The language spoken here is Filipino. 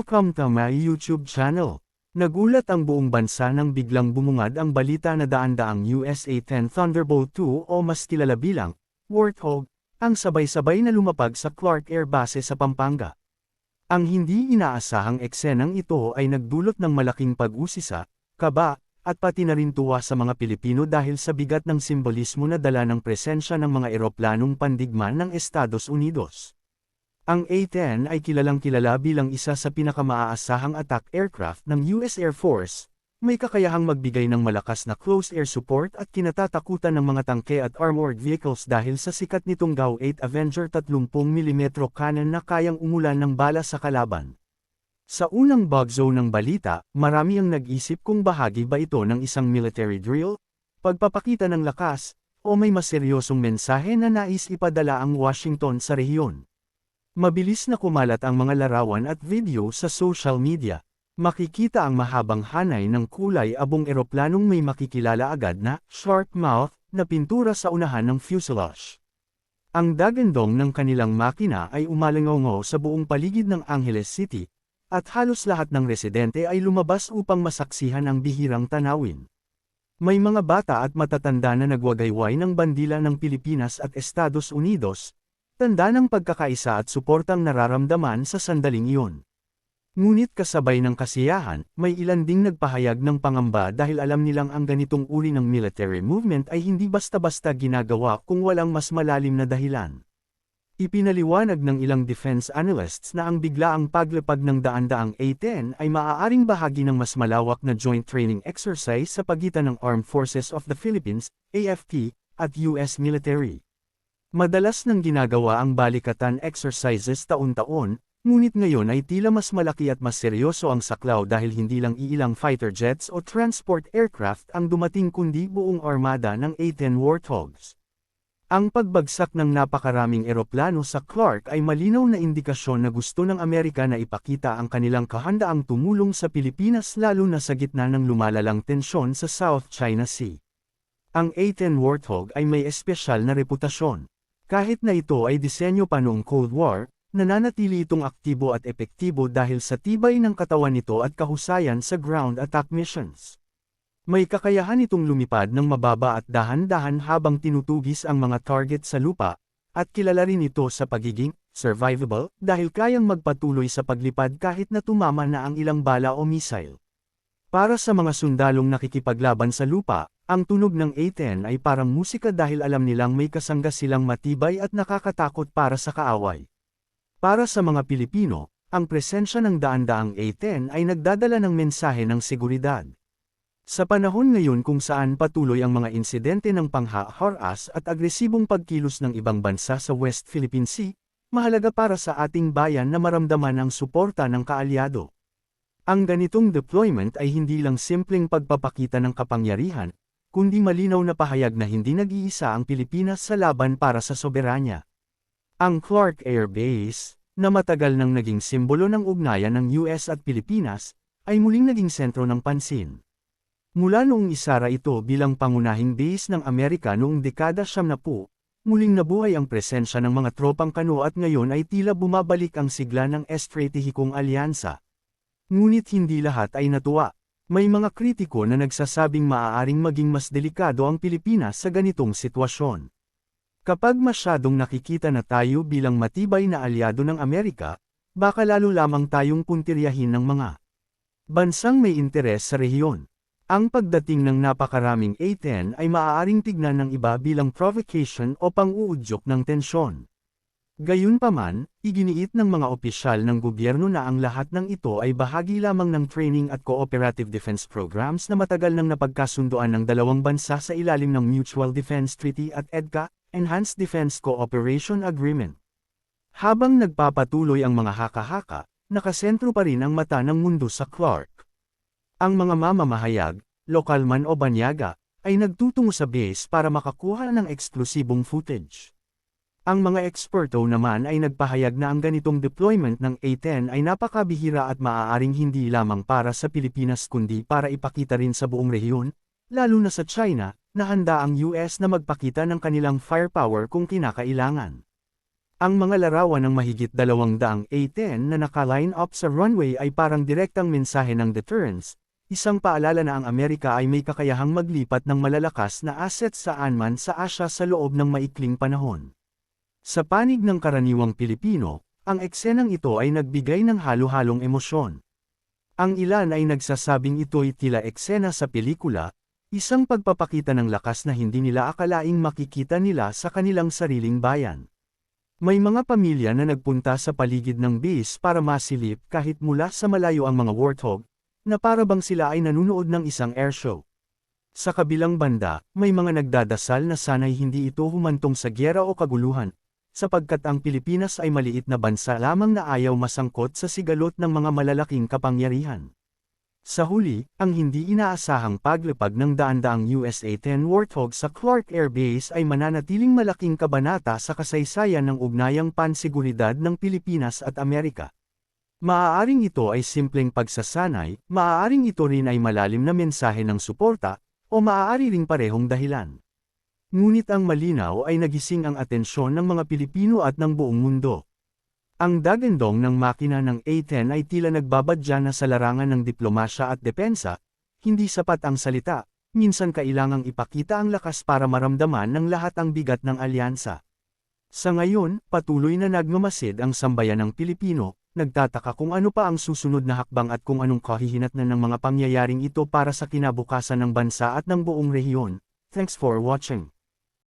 Welcome to my YouTube channel. Nagulat ang buong bansa nang biglang bumungad ang balita na daan-daang USA-10 Thunderbolt 2 o mas kilala bilang Warthog, ang sabay-sabay na lumapag sa Clark Air Base sa Pampanga. Ang hindi inaasahang eksenang ito ay nagdulot ng malaking pag-usisa, kaba, at pati na rin tuwa sa mga Pilipino dahil sa bigat ng simbolismo na dala ng presensya ng mga eroplanong pandigma ng Estados Unidos. Ang A-10 ay kilalang kilala bilang isa sa pinakamaasahang attack aircraft ng US Air Force, may kakayahang magbigay ng malakas na close air support at kinatatakutan ng mga tangke at armored vehicles dahil sa sikat nitong GAU-8 Avenger 30mm cannon na kayang umulan ng bala sa kalaban. Sa unang bug zone ng balita, marami ang nag-isip kung bahagi ba ito ng isang military drill, pagpapakita ng lakas, o may maseryosong mensahe na nais ipadala ang Washington sa rehiyon. Mabilis na kumalat ang mga larawan at video sa social media. Makikita ang mahabang hanay ng kulay abong eroplanong may makikilala agad na shark mouth na pintura sa unahan ng fuselage. Ang dagandong ng kanilang makina ay umalangongo sa buong paligid ng Angeles City, at halos lahat ng residente ay lumabas upang masaksihan ang bihirang tanawin. May mga bata at matatanda na nagwagayway ng bandila ng Pilipinas at Estados Unidos, Tanda ng pagkakaisa at suportang nararamdaman sa sandaling iyon. Ngunit kasabay ng kasiyahan, may ilan ding nagpahayag ng pangamba dahil alam nilang ang ganitong uri ng military movement ay hindi basta-basta ginagawa kung walang mas malalim na dahilan. Ipinaliwanag ng ilang defense analysts na ang biglaang paglapag ng daan-daang A-10 ay maaaring bahagi ng mas malawak na joint training exercise sa pagitan ng Armed Forces of the Philippines, AFP, at US military. Madalas nang ginagawa ang balikatan exercises taon-taon, ngunit ngayon ay tila mas malaki at mas seryoso ang saklaw dahil hindi lang iilang fighter jets o transport aircraft ang dumating kundi buong armada ng A-10 Warthogs. Ang pagbagsak ng napakaraming eroplano sa Clark ay malinaw na indikasyon na gusto ng Amerika na ipakita ang kanilang kahandaang tumulong sa Pilipinas lalo na sa gitna ng lumalalang tensyon sa South China Sea. Ang A-10 Warthog ay may espesyal na reputasyon. Kahit na ito ay disenyo pa noong Cold War, nananatili itong aktibo at epektibo dahil sa tibay ng katawan nito at kahusayan sa ground attack missions. May kakayahan itong lumipad ng mababa at dahan-dahan habang tinutugis ang mga target sa lupa, at kilala rin ito sa pagiging survivable dahil kayang magpatuloy sa paglipad kahit na tumama na ang ilang bala o missile. Para sa mga sundalong nakikipaglaban sa lupa, ang tunog ng A-10 ay parang musika dahil alam nilang may kasangga silang matibay at nakakatakot para sa kaaway. Para sa mga Pilipino, ang presensya ng daan-daang A-10 ay nagdadala ng mensahe ng seguridad. Sa panahon ngayon kung saan patuloy ang mga insidente ng panghaharas at agresibong pagkilos ng ibang bansa sa West Philippine Sea, mahalaga para sa ating bayan na maramdaman ang suporta ng kaalyado. Ang ganitong deployment ay hindi lang simpleng pagpapakita ng kapangyarihan, kundi malinaw na pahayag na hindi nag-iisa ang Pilipinas sa laban para sa soberanya. Ang Clark Air Base, na matagal nang naging simbolo ng ugnayan ng US at Pilipinas, ay muling naging sentro ng pansin. Mula noong isara ito bilang pangunahing base ng Amerika noong dekada na po, muling nabuhay ang presensya ng mga tropang kano at ngayon ay tila bumabalik ang sigla ng estratehikong alyansa. Ngunit hindi lahat ay natuwa. May mga kritiko na nagsasabing maaaring maging mas delikado ang Pilipinas sa ganitong sitwasyon. Kapag masyadong nakikita na tayo bilang matibay na alyado ng Amerika, baka lalo lamang tayong puntiryahin ng mga bansang may interes sa rehiyon. Ang pagdating ng napakaraming A-10 ay maaaring tignan ng iba bilang provocation o pang-uudyok ng tensyon. Gayunpaman, iginiit ng mga opisyal ng gobyerno na ang lahat ng ito ay bahagi lamang ng training at cooperative defense programs na matagal nang napagkasunduan ng dalawang bansa sa ilalim ng Mutual Defense Treaty at EDCA, Enhanced Defense Cooperation Agreement. Habang nagpapatuloy ang mga haka-haka, nakasentro pa rin ang mata ng mundo sa Clark. Ang mga mamamahayag, lokal man o banyaga, ay nagtutungo sa base para makakuha ng eksklusibong footage. Ang mga eksperto naman ay nagpahayag na ang ganitong deployment ng A-10 ay napakabihira at maaaring hindi lamang para sa Pilipinas kundi para ipakita rin sa buong rehiyon, lalo na sa China, na handa ang US na magpakita ng kanilang firepower kung kinakailangan. Ang mga larawan ng mahigit dalawang daang A-10 na naka-line up sa runway ay parang direktang mensahe ng deterrence, isang paalala na ang Amerika ay may kakayahang maglipat ng malalakas na assets saan man sa Asya sa loob ng maikling panahon. Sa panig ng karaniwang Pilipino, ang eksenang ito ay nagbigay ng halo-halong emosyon. Ang ilan ay nagsasabing ito'y tila eksena sa pelikula, isang pagpapakita ng lakas na hindi nila akalaing makikita nila sa kanilang sariling bayan. May mga pamilya na nagpunta sa paligid ng base para masilip kahit mula sa malayo ang mga warthog, na para bang sila ay nanunood ng isang airshow. Sa kabilang banda, may mga nagdadasal na sana'y hindi ito humantong sa gyera o kaguluhan, sapagkat ang Pilipinas ay maliit na bansa lamang na ayaw masangkot sa sigalot ng mga malalaking kapangyarihan. Sa huli, ang hindi inaasahang paglipag ng daan-daang USA-10 Warthog sa Clark Air Base ay mananatiling malaking kabanata sa kasaysayan ng ugnayang pansiguridad ng Pilipinas at Amerika. Maaaring ito ay simpleng pagsasanay, maaaring ito rin ay malalim na mensahe ng suporta, o maaari ring parehong dahilan. Ngunit ang malinaw ay nagising ang atensyon ng mga Pilipino at ng buong mundo. Ang dagandong ng makina ng A-10 ay tila nagbabadya na sa larangan ng diplomasya at depensa, hindi sapat ang salita, minsan kailangang ipakita ang lakas para maramdaman ng lahat ang bigat ng alyansa. Sa ngayon, patuloy na nagmamasid ang sambayan ng Pilipino, nagtataka kung ano pa ang susunod na hakbang at kung anong kahihinatnan ng mga pangyayaring ito para sa kinabukasan ng bansa at ng buong rehiyon. Thanks for watching.